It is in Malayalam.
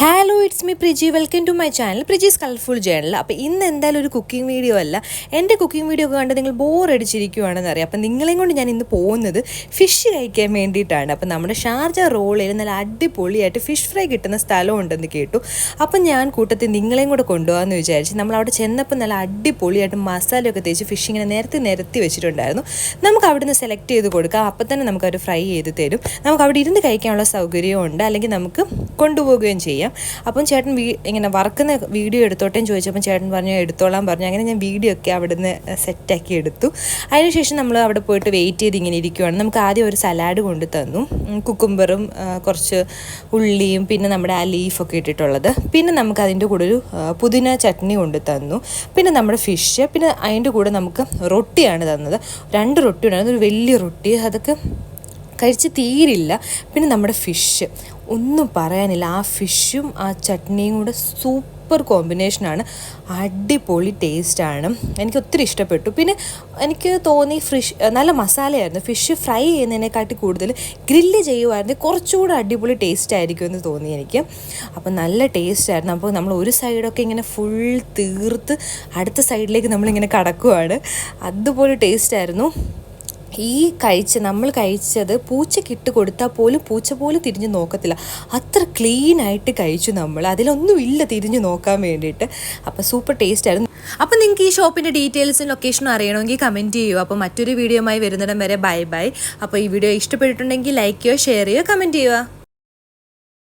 Hello it's me Priji welcome to my channel Priji's colourful channel അപ്പോൾ ഇന്ന് എന്തായാലും ഒരു കുക്കിംഗ് വീഡിയോ അല്ല. എന്റെ കുക്കിംഗ് വീഡിയോ ഒക്കെ കണ്ട് നിങ്ങൾ ബോർ അടിച്ചിരിക്കുവാണെന്ന് അറിയാം. അപ്പം നിങ്ങളെയും കൊണ്ട് ഞാൻ ഇന്ന് പോകുന്നത് ഫിഷ് കഴിക്കാൻ വേണ്ടിയിട്ടാണ്. അപ്പോൾ നമ്മുടെ ഷാർജ റോളിൽ നല്ല അടിപൊളിയായിട്ട് ഫിഷ് ഫ്രൈ കിട്ടുന്ന സ്ഥലം ഉണ്ടെന്ന് കേട്ടു. അപ്പം ഞാൻ കൂട്ടത്തിൽ നിങ്ങളെയും കൂടെ കൊണ്ടുപോകാമെന്ന് വിചാരിച്ച് നമ്മൾ അവിടെ ചെന്നപ്പോൾ നല്ല അടിപൊളിയായിട്ട് മസാലയൊക്കെ തേച്ച് ഫിഷ് ഇങ്ങനെ നിരത്തി നിരത്തി വെച്ചിട്ടുണ്ടായിരുന്നു. നമുക്ക് അവിടെ നിന്ന് സെലക്ട് ചെയ്ത് കൊടുക്കാം. അപ്പം തന്നെ നമുക്ക് ഫ്രൈ ചെയ്ത് തരും. നമുക്ക് അവിടെ ഇരുന്ന് കഴിക്കാനുള്ള സൗകര്യവും ഉണ്ട്. അല്ലെങ്കിൽ നമുക്ക് കൊണ്ടുപോകുകയും ചെയ്യാം. അപ്പം ചേട്ടൻ ഇങ്ങനെ വർക്കുന്ന വീഡിയോ എടുത്തോട്ടേന്ന് ചോദിച്ചപ്പോൾ ചേട്ടൻ പറഞ്ഞു എടുത്തോളാം പറഞ്ഞു. അങ്ങനെ ഞാൻ വീഡിയോ ഒക്കെ അവിടുന്ന് സെറ്റാക്കി എടുത്തു. അതിനുശേഷം നമ്മൾ അവിടെ പോയിട്ട് വെയിറ്റ് ചെയ്ത് ഇങ്ങനെ ഇരിക്കുവാണ്. നമുക്ക് ആദ്യം ഒരു സലാഡ് കൊണ്ട് തന്നു. കുക്കുംബറും കുറച്ച് ഉള്ളിയും പിന്നെ നമ്മുടെ ആ ലീഫൊക്കെ ഇട്ടിട്ടുള്ളത്. പിന്നെ നമുക്ക് അതിന്റെ കൂടെ ഒരു പുതിന ചട്നി കൊണ്ട് തന്നു. പിന്നെ നമ്മുടെ ഫിഷ് പിന്നെ അതിന്റെ കൂടെ നമുക്ക് റൊട്ടിയാണ് തന്നത്. രണ്ട് റൊട്ടി ഉണ്ടായിരുന്നു. ഒരു വലിയ റൊട്ടി. അതൊക്കെ കഴിച്ച് തീരില്ല. പിന്നെ നമ്മുടെ ഫിഷ് ഒന്നും പറയാനില്ല. ആ ഫിഷും ആ ചട്നിയും കൂടെ സൂപ്പർ കോമ്പിനേഷനാണ് അടിപൊളി ടേസ്റ്റാണ് എനിക്ക് ഒത്തിരി ഇഷ്ടപ്പെട്ടു. പിന്നെ എനിക്ക് തോന്നി ഫിഷ് നല്ല മസാലയായിരുന്നു. ഫിഷ് ഫ്രൈ ചെയ്യുന്നതിനെക്കാട്ടി കൂടുതൽ ഗ്രില്ല് ചെയ്യുമായിരുന്നു കുറച്ചുകൂടെ അടിപൊളി ടേസ്റ്റ് ആയിരിക്കും എന്ന് തോന്നി എനിക്ക്. അപ്പോൾ നല്ല ടേസ്റ്റായിരുന്നു അപ്പോൾ നമ്മൾ ഒരു സൈഡൊക്കെ ഇങ്ങനെ ഫുൾ തീർത്ത് അടുത്ത സൈഡിലേക്ക് നമ്മളിങ്ങനെ കടക്കുവാണ്. അതുപോലെ ടേസ്റ്റായിരുന്നു ഈ കഴിച്ച് നമ്മൾ കഴിച്ചത് പൂച്ചയ്ക്ക് ഇട്ട് കൊടുത്താൽ പോലും പൂച്ച പോലും തിരിഞ്ഞു നോക്കത്തില്ല. അത്ര ക്ലീൻ ആയിട്ട് കഴിച്ചു നമ്മൾ. അതിലൊന്നുമില്ല തിരിഞ്ഞു നോക്കാൻ വേണ്ടിയിട്ട്. അപ്പോൾ സൂപ്പർ ടേസ്റ്റ് ആയിരുന്നു. അപ്പോൾ നിങ്ങൾക്ക് ഈ ഷോപ്പിന്റെ ഡീറ്റെയിൽസും ലൊക്കേഷനും അറിയണമെങ്കിൽ കമന്റ് ചെയ്യൂ. അപ്പോൾ മറ്റൊരു വീഡിയോ വീഡിയോയുമായി വരുന്നിടം വരെ ബൈ ബൈ അപ്പോൾ ഈ വീഡിയോ ഇഷ്ടപ്പെട്ടിട്ടുണ്ടെങ്കിൽ ലൈക്ക് ചെയ്യുക ഷെയർ ചെയ്യുക കമന്റ് ചെയ്യുക.